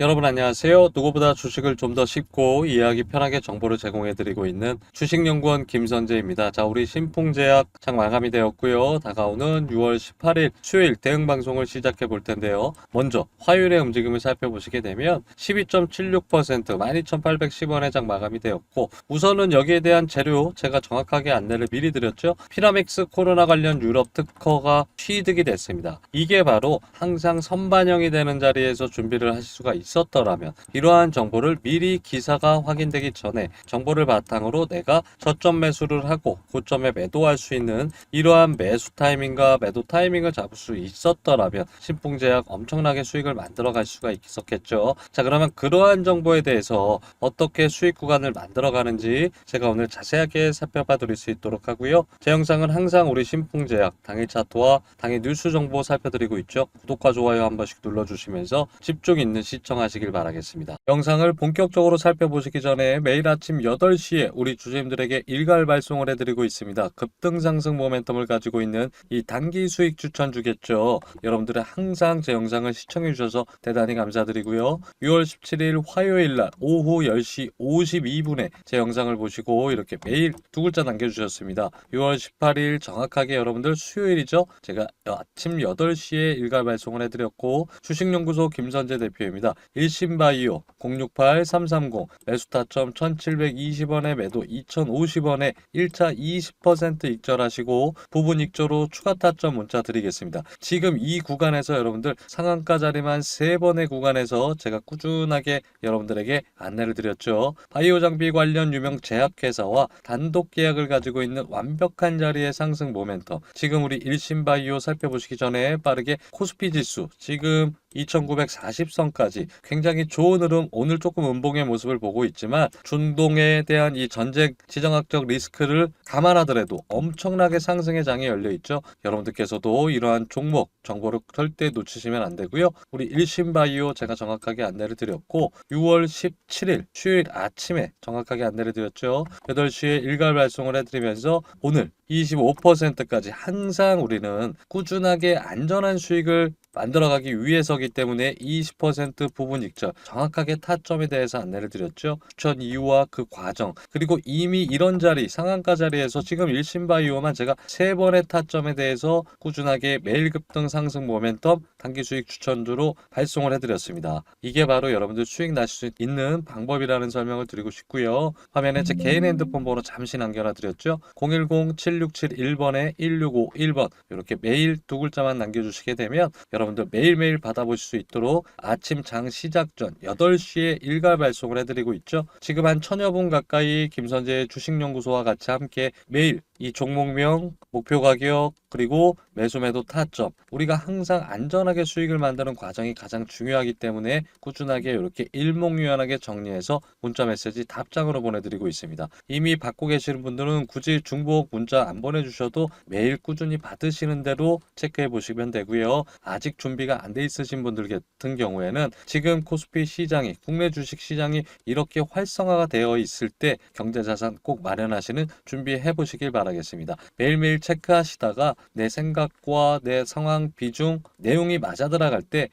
여러분 안녕하세요. 누구보다 주식을 좀 더 쉽고 이해하기 편하게 정보를 제공해드리고 있는 주식연구원 김선재입니다. 자, 우리 신풍제약 장 마감이 되었고요. 다가오는 6월 18일 수요일 대응 방송을 시작해 볼 텐데요. 먼저 화요일의 움직임을 살펴보시게 되면 12.76% 12,810원의 장 마감이 되었고 우선은 여기에 대한 재료 제가 정확하게 안내를 미리 드렸죠. 피라믹스 코로나 관련 유럽 특허가 취득이 됐습니다. 이게 바로 항상 선반영이 되는 자리에서 준비를 하실 수가 있 었더라면 이러한 정보를 미리 기사가 확인되기 전에 정보를 바탕으로 내가 저점 매수를 하고 고점에 매도할 수 있는 이러한 매수 타이밍과 매도 타이밍을 잡을 수 있었더라면 신풍제약 엄청나게 수익을 만들어 갈 수가 있었겠죠. 자 그러면 그러한 정보에 대해서 어떻게 수익 구간을 만들어 가는지 제가 오늘 자세하게 살펴봐 드릴 수 있도록 하고요. 제 영상은 항상 우리 신풍제약 당일 차트와 당일 뉴스 정보 살펴드리고 있죠. 구독과 좋아요 한 번씩 눌러주시면서 집중 있는 시청 하시길 바라겠습니다. 영상을 본격적으로 살펴보시기 전에 매일 아침 8시에 우리 주주님들에게 일괄 발송을 해드리고 있습니다. 급등 상승 모멘텀을 가지고 있는 이 단기 수익 추천 주겠죠. 여러분들의 항상 제 영상을 시청해 주셔서 대단히 감사드리고요. 6월 17일 화요일 날 오후 10시 52분에 제 영상을 보시고 이렇게 매일 두 글자 남겨주셨습니다. 6월 18일 정확하게 여러분들 수요일이죠. 제가 아침 8시에 일괄 발송을 해드렸고 주식연구소 김선재 대표입니다. 일신바이오 068-330 매수타점 1720원에 매도 2050원에 1차 20% 익절하시고 부분 익절로 추가 타점 문자 드리겠습니다. 지금 이 구간에서 여러분들 상한가 자리만 3번의 구간에서 제가 꾸준하게 여러분들에게 안내를 드렸죠. 바이오 장비 관련 유명 제약회사와 단독 계약을 가지고 있는 완벽한 자리의 상승 모멘텀. 지금 우리 일신바이오 살펴보시기 전에 빠르게 코스피 지수 지금 2940선까지 굉장히 좋은 흐름 오늘 조금 음봉의 모습을 보고 있지만 중동에 대한 이 전쟁 지정학적 리스크를 감안하더라도 엄청나게 상승의 장이 열려 있죠. 여러분들께서도 이러한 종목 정보를 절대 놓치시면 안 되고요. 우리 일신바이오 제가 정확하게 안내를 드렸고 6월 17일 수요일 아침에 정확하게 안내를 드렸죠. 8시에 일괄 발송을 해드리면서 오늘 25%까지 항상 우리는 꾸준하게 안전한 수익을 만들어가기 위해서기 때문에 20% 부분 익절 정확하게 타점에 대해서 안내를 드렸죠. 추천 이유와 그 과정 그리고 이미 이런 자리 상한가 자리에서 지금 일신바이오만 제가 세 번의 타점에 대해서 꾸준하게 매일 급등 상승 모멘텀 단기 수익 추천주로 발송을 해드렸습니다. 이게 바로 여러분들 수익 나실 수 있는 방법이라는 설명을 드리고 싶고요. 화면에 제 개인 핸드폰 번호 잠시 남겨놔 드렸죠. 010-7671번에 1651번 이렇게 매일 두 글자만 남겨주시게 되면 여러분 들 매일매일 받아보실 수 있도록 아침 장 시작 전 8시에 일괄 발송을 해드리고 있죠. 지금 한 천여 분 가까이 김선재 주식연구소와 같이 함께 매일 이 종목명, 목표 가격, 그리고 매수 매도 타점 우리가 항상 안전하게 수익을 만드는 과정이 가장 중요하기 때문에 꾸준하게 이렇게 일목요연하게 정리해서 문자 메시지 답장으로 보내드리고 있습니다. 이미 받고 계시는 분들은 굳이 중복 문자 안 보내주셔도 매일 꾸준히 받으시는 대로 체크해 보시면 되고요. 아직 준비가 안 돼 있으신 분들 같은 경우에는 지금 코스피 시장이 국내 주식 시장이 이렇게 활성화가 되어 있을 때 경제자산 꼭 마련하시는 준비해 보시길 바 라겠습니다. 매일매일 체크하시다가 내 생각과 내 상황 비중 내용이 맞아 들어갈 때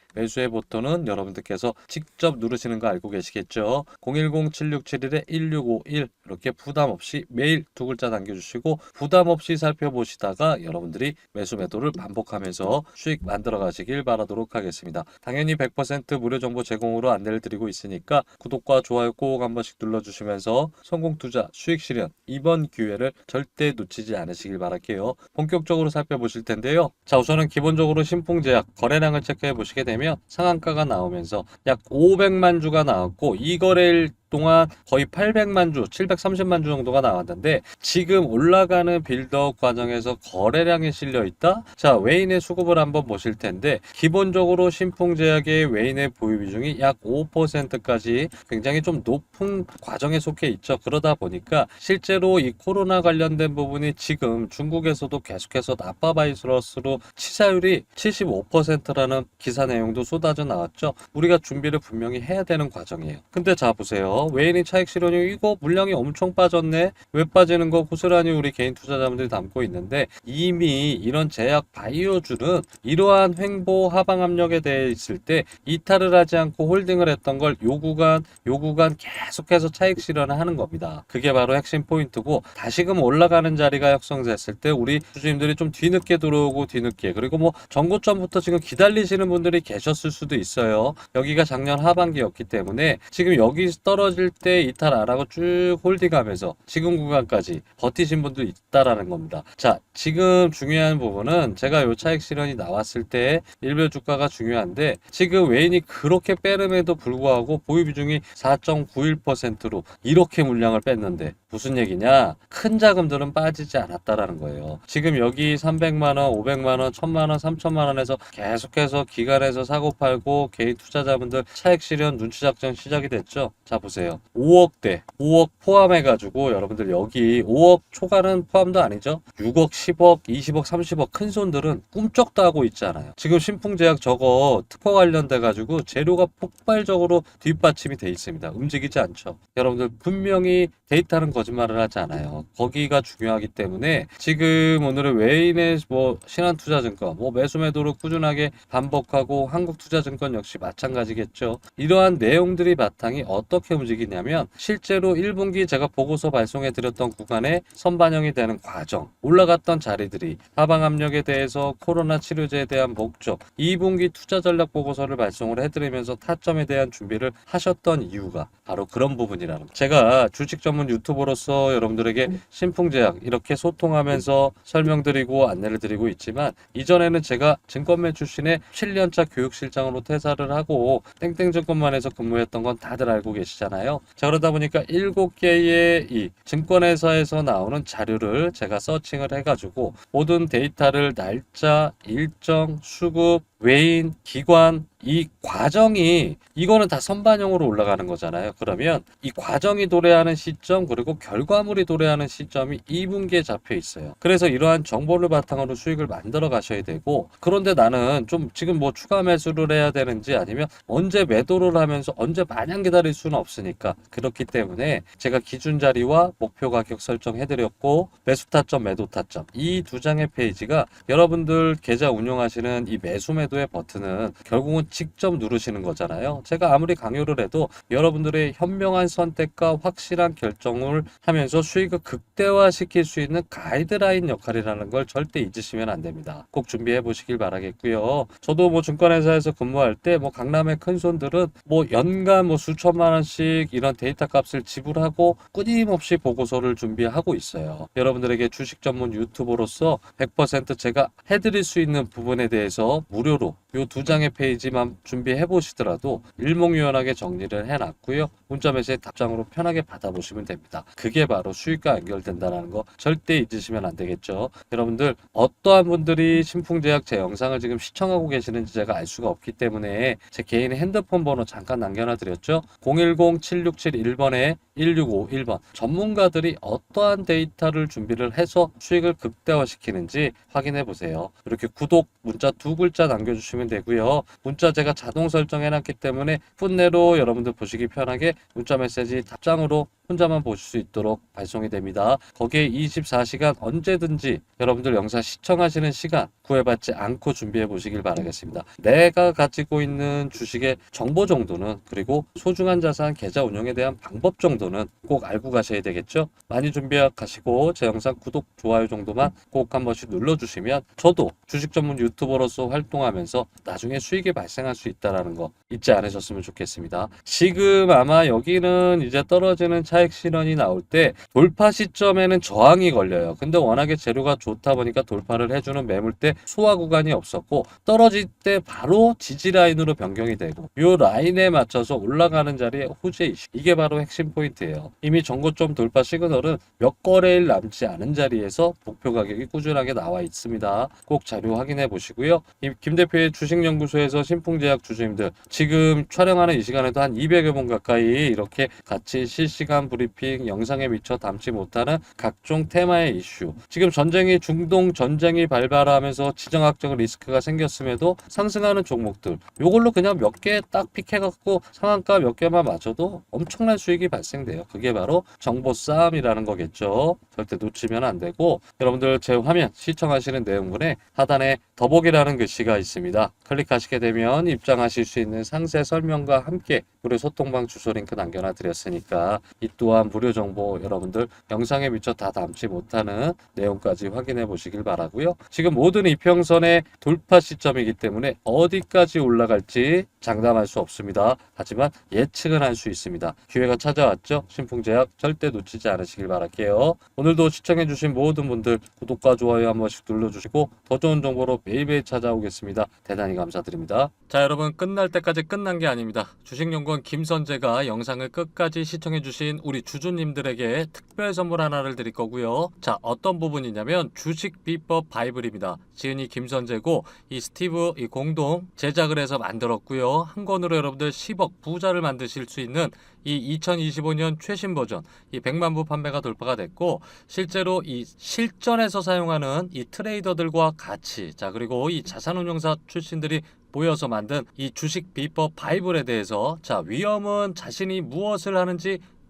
버튼은 여러분들께서 직접 누르시는 거 알고 계시겠죠? 010-7671-1651 이렇게 부담 없이 매일 두 글자 남겨주시고 부담 없이 살펴보시다가 여러분들이 매수 매도를 반복하면서 수익 만들어 가시길 바라도록 하겠습니다. 당연히 100% 무료 정보 제공으로 안내를 드리고 있으니까 구독과 좋아요 꼭 한 번씩 눌러주시면서 성공 투자 수익 실현 이번 기회를 절대 놓치지 않으시길 바랄게요. 본격적으로 살펴보실 텐데요. 자 우선은 기본적으로 신풍제약 거래량을 체크해 보시게 되면 상한가가 나오면서 약 500만 주가 나왔고 이 거래일 동안 거의 800만 주, 730만 주 정도가 나왔는데 지금 올라가는 빌드업 과정에서 거래량이 실려 있다. 자, 외인의 수급을 한번 보실 텐데 기본적으로 신풍제약의 외인의 보유 비중이 약 5%까지 굉장히 좀 높은 과정에 속해 있죠. 그러다 보니까 실제로 이 코로나 관련된 부분이 지금 중국에서도 계속해서 나파바이러스로 치사율이 75%라는 기사 내용도 쏟아져 나왔죠. 우리가 준비를 분명히 해야 되는 과정이에요. 근데 자 보세요. 외인이 차익 실현이 이거 물량이 엄청 빠졌네. 왜 빠지는 거 고스란히 우리 개인 투자자분들이 담고 있는데 이미 이런 제약 바이오주는 이러한 횡보 하방 압력에 대해 있을 때 이탈을 하지 않고 홀딩을 했던 걸 요 구간 요 구간 계속해서 차익 실현을 하는 겁니다. 그게 바로 핵심 포인트고 다시금 올라가는 자리가 형성됐을 때 우리 주주님들이 좀 뒤늦게 들어오고 뒤늦게 그리고 뭐 전고점부터 지금 기다리시는 분들이 계셨을 수도 있어요. 여기가 작년 하반기였기 때문에 지금 여기 떨어 질 때 이탈 안 하고 쭉 홀딩하면서 지금 구간까지 버티신 분도 있다라는 겁니다. 자, 지금 중요한 부분은 제가 요 차익 실현이 나왔을 때 일별 주가가 중요한데 지금 외인이 그렇게 빼름에도 불구하고 보유 비중이 4.91%로 이렇게 물량을 뺐는데 무슨 얘기냐? 큰 자금들은 빠지지 않았다라는 거예요. 지금 여기 300만 원, 500만 원, 1000만 원, 3000만 원에서 계속해서 기관에서 사고 팔고 개인 투자자분들 차익 실현 눈치 작전 시작이 됐죠. 자 보세요. 5억대, 5억 포함해 가지고 여러분들 여기 5억 초과는 포함도 아니죠. 6억, 10억, 20억, 30억 큰 손들은 꿈쩍도 하고 있잖아요. 지금 신풍제약 저거 특허 관련돼 가지고 재료가 폭발적으로 뒷받침이 돼 있습니다. 움직이지 않죠. 여러분들 분명히 데이터는 거짓말을 하지 않아요. 거기가 중요하기 때문에 지금 오늘은 외인의 뭐 신한투자증권, 뭐 매수매도를 꾸준하게 반복하고 한국투자증권 역시 마찬가지겠죠. 이러한 내용들이 바탕이 어떻게 움직이냐면 실제로 1분기 제가 보고서 발송해 드렸던 구간에 선반영이 되는 과정, 올라갔던 자리들이 하방 압력에 대해서 코로나 치료제에 대한 목적, 2분기 투자 전략 보고서를 발송을 해드리면서 타점에 대한 준비를 하셨던 이유가 바로 그런 부분이라는. 제가 주식 전문 유튜버로서 여러분들에게 신풍제약 이렇게 소통하면서 설명드리고 안내를 드리고 있지만 이전에는 제가 증권맨 출신의 7년차 교육실장으로 퇴사를 하고 땡땡증권만에서 근무했던 건 다들 알고 계시잖아요. 자 그러다 보니까 7개의 이 증권회사에서 나오는 자료를 제가 서칭을 해가지고 모든 데이터를 날짜, 일정, 수급, 외인, 기관 이 과정이 이거는 다 선반영으로 올라가는 거잖아요. 그러면 이 과정이 도래하는 시점 그리고 결과물이 도래하는 시점이 2분기에 잡혀 있어요. 그래서 이러한 정보를 바탕으로 수익을 만들어 가셔야 되고 그런데 나는 좀 지금 뭐 추가 매수를 해야 되는지 아니면 언제 매도를 하면서 언제 마냥 기다릴 수는 없으니까 그렇기 때문에 제가 기준 자리와 목표 가격 설정해 드렸고 매수 타점 매도 타점 이 두 장의 페이지가 여러분들 계좌 운용하시는 이 매수 매도의 버튼은 결국은 직접 누르시는 거잖아요. 제가 아무리 강요를 해도 여러분들의 현명한 선택과 확실한 결정을 하면서 수익을 극대화시킬 수 있는 가이드라인 역할이라는 걸 절대 잊으시면 안 됩니다. 꼭 준비해 보시길 바라겠고요. 저도 뭐 증권회사에서 근무할 때 뭐 강남의 큰 손들은 뭐 연간 뭐 수천만 원씩 이런 데이터 값을 지불하고 끊임없이 보고서를 준비하고 있어요. 여러분들에게 주식 전문 유튜버로서 100% 제가 해드릴 수 있는 부분에 대해서 무료로 요두 장의 페이지만 준비해 보시더라도 일목요연하게 정리를 해놨고요. 문자 메시지 답장으로 편하게 받아보시면 됩니다. 그게 바로 수익과 연결된다는 거 절대 잊으시면 안 되겠죠. 여러분들 어떠한 분들이 신풍제약 제 영상을 지금 시청하고 계시는지 제가 알 수가 없기 때문에 제 개인 핸드폰 번호 잠깐 남겨놔 드렸죠. 010-7671번에 1651번 전문가들이 어떠한 데이터를 준비를 해서 수익을 극대화시키는지 확인해 보세요. 이렇게 구독 문자 두 글자 남겨주시면 되고요. 문자 제가 자동 설정해 놨기 때문에 풋내로 여러분들 보시기 편하게 문자 메시지 답장으로 혼자만 보실 수 있도록 발송이 됩니다. 거기에 24시간 언제든지 여러분들 영상 시청하시는 시간 구애받지 않고 준비해 보시길 바라겠습니다. 내가 가지고 있는 주식의 정보 정도는 그리고 소중한 자산 계좌 운영에 대한 방법 정도는 꼭 알고 가셔야 되겠죠. 많이 준비하시고 제 영상 구독, 좋아요 정도만 꼭 한 번씩 눌러주시면 저도 주식 전문 유튜버로서 활동하면서 나중에 수익이 발생할 수 있다는 거 잊지 않으셨으면 좋겠습니다. 지금 아마 여기는 이제 떨어지는 차익 실현이 나올 때 돌파 시점에는 저항이 걸려요. 근데 워낙에 재료가 좋다 보니까 돌파를 해주는 매물대 소화 구간이 없었고 떨어질 때 바로 지지 라인으로 변경이 되고 이 라인에 맞춰서 올라가는 자리에 호재 이슈 이게 바로 핵심 포인트예요. 이미 전고점 돌파 시그널은 몇 거래일 남지 않은 자리에서 목표 가격이 꾸준하게 나와 있습니다. 꼭 자료 확인해 보시고요. 이김 대표의 주식연구소에서 신풍제약 주주님들 지금 촬영하는 이 시간에도 한 200여 분 가까이 이렇게 같이 실시간 자세한 브리핑, 영상에 미처 담지 못하는 각종 테마의 이슈. 지금 전쟁이 중동 전쟁이 발발하면서 지정학적 리스크가 생겼음에도 상승하는 종목들. 요걸로 그냥 몇 개 딱 픽해갖고 상한가 몇 개만 맞춰도 엄청난 수익이 발생돼요. 그게 바로 정보 싸움이라는 거겠죠. 절대 놓치면 안 되고 여러분들 제 화면 시청하시는 내용문에 하단에 더보기라는 글씨가 있습니다. 클릭하시게 되면 입장하실 수 있는 상세 설명과 함께 무료 소통방 주소 링크 남겨놔 드렸으니까 이 또한 무료 정보 여러분들 영상에 미처 다 담지 못하는 내용까지 확인해 보시길 바라고요. 지금 모든 이평선의 돌파 시점이기 때문에 어디까지 올라갈지 장담할 수 없습니다. 하지만 예측은 할 수 있습니다. 기회가 찾아왔죠? 신풍제약 절대 놓치지 않으시길 바랄게요. 오늘도 시청해주신 모든 분들 구독과 좋아요 한 번씩 눌러주시고 더 좋은 정보로 매일매일 찾아오겠습니다. 대단히 감사드립니다. 자 여러분 끝날 때까지 끝난 게 아닙니다. 주식연구원 김선재가 영상을 끝까지 시청해주신 우리 주주님들에게 특별 선물 하나를 드릴 거고요. 자 어떤 부분이냐면 주식 비법 바이블입니다. 지은이 김선재고 이 스티브 이 공동 제작을 해서 만들었고요. 한 권으로 여러분들 10억 부자를 만드실 수 있는 이 2025년 최신 버전 이 100만 부 판매가 돌파가 됐고 실제로 이 실전에서 사용하는 이 트레이더들과 같이 자 그리고 이 자산운용사 출신들이 모여서 만든 이 주식 비법 바이블에 대해서 자 위험은 자신이 무엇을 하는지